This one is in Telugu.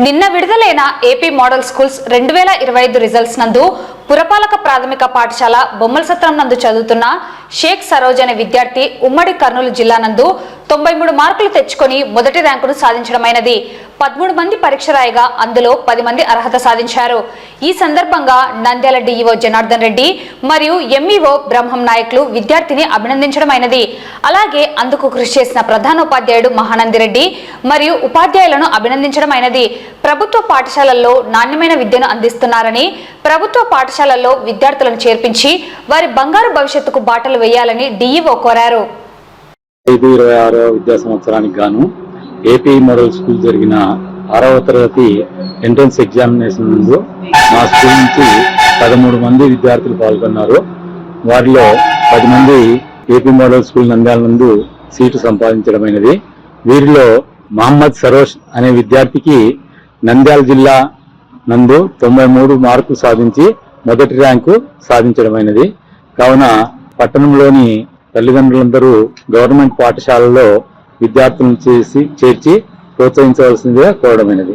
నిన్న విడుదలైన ఏపీ మోడల్ స్కూల్స్ రెండు వేల ఇరవై ఐదు రిజల్ట్స్ నందు పురపాలక ప్రాథమిక పాఠశాల బొమ్మల సత్రం నందు చదువుతున్న షేక్ సరోజ్ అనే విద్యార్థి ఉమ్మడి కర్నూలు జిల్లా నందు తొంభై మూడు మార్కులు తెచ్చుకొని మొదటి ర్యాంకును సాధించడమైనది. పదమూడు మంది పరీక్ష రాయగా అందులో పది మంది అర్హత సాధించారు. ఈ సందర్భంగా నంద్యాల డిఇఓ జనార్దన్ రెడ్డి మరియు ఎంఈఓ బ్రహ్మం నాయకులు విద్యార్థిని అభినందించడమైనది అలాగే అందుకు కృషి చేసిన ప్రధానోపాధ్యాయుడు మహానంది రెడ్డి మరియు ఉపాధ్యాయులను అభినందించడమైనది ప్రభుత్వ పాఠశాలల్లో నాణ్యమైన విద్యను అందిస్తున్నారని ప్రభుత్వ పాఠశాలల్లో విద్యార్థులను చేర్పించి వారి బంగారు భవిష్యత్తుకు బాటలు వేయాలని డిఇఓ కోరారు. ఐదు ఇరవై ఆరో విద్యా సంవత్సరానికి గాను ఏపీ మోడల్ స్కూల్ జరిగిన ఆరవ తరగతి ఎంట్రన్స్ ఎగ్జామినేషన్ ముందు మా స్కూల్ నుంచి పదమూడు మంది విద్యార్థులు పాల్గొన్నారు. వారిలో పది మంది ఏపీ మోడల్ స్కూల్ నంద్యాల నందు సీటు సంపాదించడమైనది. వీరిలో మహమ్మద్ సరోష్ అనే విద్యార్థికి నంద్యాల జిల్లా నందు తొంభై మూడు మార్కులు సాధించి మొదటి ర్యాంకు సాధించడమైనది. కావున పట్టణంలోని తల్లిదండ్రులందరూ గవర్నమెంట్ పాఠశాలలో విద్యార్థులను చేసి చేర్చి ప్రోత్సహించవలసిందిగా కోరడమైనది.